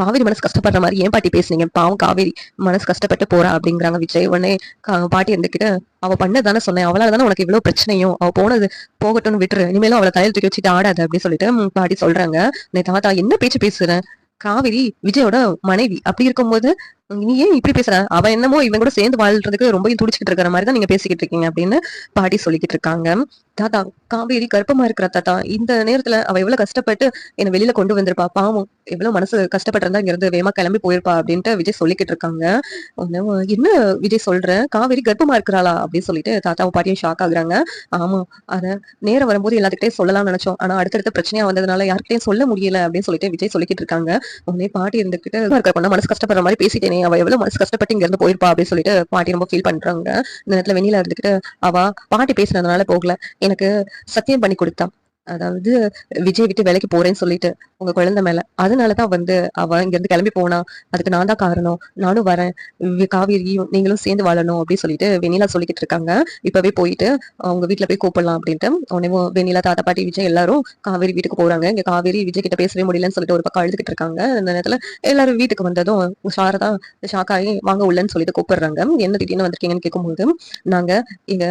காவேரி மனசு கஷ்டப்படுற மாதிரி ஏன் பாட்டி பேசுனீங்க? பாவம் காவேரி மனசு கஷ்டப்பட்டு போறா அப்படிங்கிறாங்க விஜய். உடனே பாட்டி இருந்துக்கிட்டு அவ பண்ணதானே சொன்னேன். அவளால தானே உனக்கு இவ்வளவு பிரச்சனையும். அவ போனது போகட்டும்னு விட்டுரு. இனிமேலும் அவளை தலையில் தூக்கி வச்சுட்டு ஆடாது அப்படின்னு சொல்லிட்டு பாட்டி சொல்றாங்க. தாத்தா என்ன பேச்சு பேசுறேன் காவேரி விஜயோட மனைவி அப்படி இருக்கும்போது நீ ஏன் இப்படி பேசுற? அவ என்னமோ இவன் கூட சேர்ந்து வாழ்றதுக்கு ரொம்ப துடிச்சிட்டு இருக்கிற மாதிரி தான் நீங்க பேசிக்கிட்டு இருக்கீங்க அப்படின்னு பாட்டி சொல்லிக்கிட்டு இருக்காங்க. தாத்தா காவேரி கர்ப்பமா இருக்கிற தாத்தா இந்த நேரத்துல அவ எவ்வளவு கஷ்டப்பட்டு என்னை வெளியில கொண்டு வந்திருப்பா? பாவம் எவ்வளவு மனசு கஷ்டப்பட்டிருந்தா இங்க இருந்து வேமா கிளம்பி போயிருப்பா அப்படின்ட்டு விஜய் சொல்லிக்கிட்டு இருக்காங்க. என்ன விஜய் சொல்ற? காவேரி கர்ப்பமா இருக்கிறாளா? அப்படின்னு சொல்லிட்டு தாத்தாவும் பாட்டியும் ஷாக் ஆகுறாங்க. ஆமா அத நேரம் வரும்போது எல்லாத்துக்கிட்டே சொல்லலாம்னு நினைச்சோம். ஆனா அடுத்தடுத்த பிரச்சனையா வந்ததுனால யார்கிட்டயும் சொல்ல முடியல அப்படின்னு சொல்லிட்டு விஜய் சொல்லிக்கிட்டு இருக்காங்க. உடனே பாட்டி இருந்துகிட்டு இருக்க பொண்ணு மனசு கஷ்டப்படுற மாதிரி பேசிட்டேனே அவ எவ்வளவு மனசு கஷ்டப்பட்டு இங்க இருந்து போயிருப்பா அப்படின்னு சொல்லிட்டு பாட்டி ரொம்ப ஃபீல் பண்றாங்க. இந்த நேரத்தில் வெளியில் இருந்துகிட்டு அவள் பாட்டி பேசுனதுனால போகல. எனக்கு சத்தியம் பண்ணி கொடுத்தா. அதாவது விஜய் விட்டு வேலைக்கு போறேன்னு சொல்லிட்டு உங்க குழந்தை மேல. அதனாலதான் வந்து அவ இங்க இருந்து கிளம்பி போனா அதுக்கு நான் தான் காரணம். நானும் வரேன். காவேரியும் நீங்களும் சேர்ந்து வாழணும் அப்படின்னு சொல்லிட்டு வெண்ணிலா சொல்லிக்கிட்டு இருக்காங்க. இப்பவே போயிட்டு அவங்க வீட்டுல போய் கூப்பிடலாம் அப்படின்ட்டு. உடனே வெண்ணிலா தாத்தா பாட்டி விஜய் எல்லாரும் காவேரி வீட்டுக்கு போறாங்க. இங்க காவேரி விஜய் கிட்ட பேசவே முடியலன்னு சொல்லிட்டு ஒரு பக்கம் அழுதுகிட்டு இருக்காங்க. இந்த நேரத்துல எல்லாரும் வீட்டுக்கு வந்ததும் சாரதா ஷாக்காயி வாங்க உள்ளன்னு சொல்லிட்டு கூப்பிடுறாங்க. என்ன திடீர்னு வந்திருக்கீங்கன்னு கேட்கும்போது நாங்க இங்க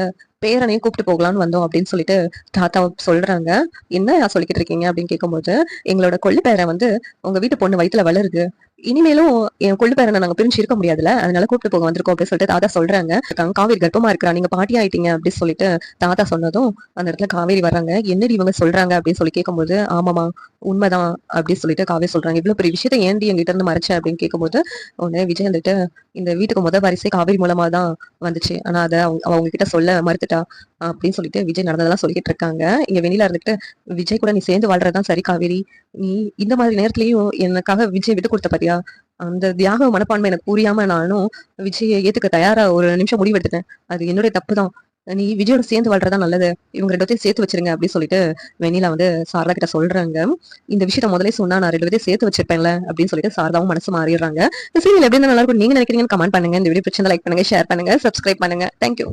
பேரனையும் கூப்பிட்டு போகலாம்னு வந்தோம் அப்படின்னு சொல்லிட்டு தாத்தா சொல்றாங்க. என்ன சொல்லிக்கிட்டு இருக்கீங்க அப்படின்னு கேட்கும்போது எங்களோட கொள்ளு பேரை வந்து உங்க வீட்டு பொண்ணு வயித்துல வளருது. இனிமேலும் என் கொள்ளு பேரனை நாங்க பிரிஞ்சு இருக்க முடியாதுல அதனால கூப்பிட்டு போக வந்திருக்கோம் அப்படின்னு சொல்லிட்டு தாத்தா சொல்றாங்க. காவேரி கர்ப்பமா இருக்கிறா. நீங்க பாட்டி ஆயிட்டீங்க அப்படின்னு சொல்லிட்டு தாத்தா சொன்னதும் அந்த இடத்துல காவேரி வர்றாங்க. என்னடி இவங்க சொல்றாங்க அப்படின்னு சொல்லி கேட்கும்போது ஆமாமா உண்மைதான் அப்படின்னு சொல்லிட்டு காவேரி சொல்றாங்க. இவ்வளவு பெரிய விஷயத்த ஏன்டி என்கிட்ட இருந்து மறைச்ச அப்படின்னு கேட்கும்போது உடனே விஜய் வந்துட்டு இந்த வீட்டுக்கு முத வரிசை காவேரி மூலமா தான் வந்துச்சு. ஆனா அதை அவங்க அவங்க கிட்ட சொல்ல மறுத்துட்டா. அப்படின்னு சொல்லிட்டு விஜய் நடந்ததெல்லாம் சொல்லிக்கிட்டு இருக்காங்க. இங்க வெளியில இருந்துட்டு விஜய் கூட நீ சேர்ந்து வாழ்றதுதான் சரி காவேரி. நீ இந்த மாதிரி நேரத்துலயும் எனக்காக விஜய் விட்டு கொடுத்த பாத்தியா? அந்த தியாக மனப்பான்மை எனக்கு புரியாம நானும் விஜயை ஏத்துக்க தயாரா ஒரு நிமிஷம் முடிவெடுத்துட்டேன். அது என்னுடைய தப்பு தான் நீ விஜயோட சேர்ந்து வாழ்றதா நல்லது. இவங்க ரெண்டு பேத்தையும் சேர்த்து வச்சிருங்க அப்படின்னு சொல்லிட்டு வெண்ணிலா வந்து சாரதா கிட்ட சொல்றாங்க. இந்த விஷயத்த முதலே சொன்னா நான் ரெண்டு பேத்தையும் சேர்த்து வச்சிருப்பேன்ல அப்படின்னு சொல்லிட்டு சாரதாவும் மனசு மாறிடுறாங்க. இந்த சீரியல் எப்படி நல்லா இருக்கும்? நீங்க நினைக்கிறீங்கன்னு கமெண்ட் பண்ணுங்க. இந்த வீடியோ பிரச்சனை லைக் பண்ணுங்க ஷேர் பண்ணுங்க சப்ஸ்கிரைப் பண்ணுங்க. தேங்க்யூ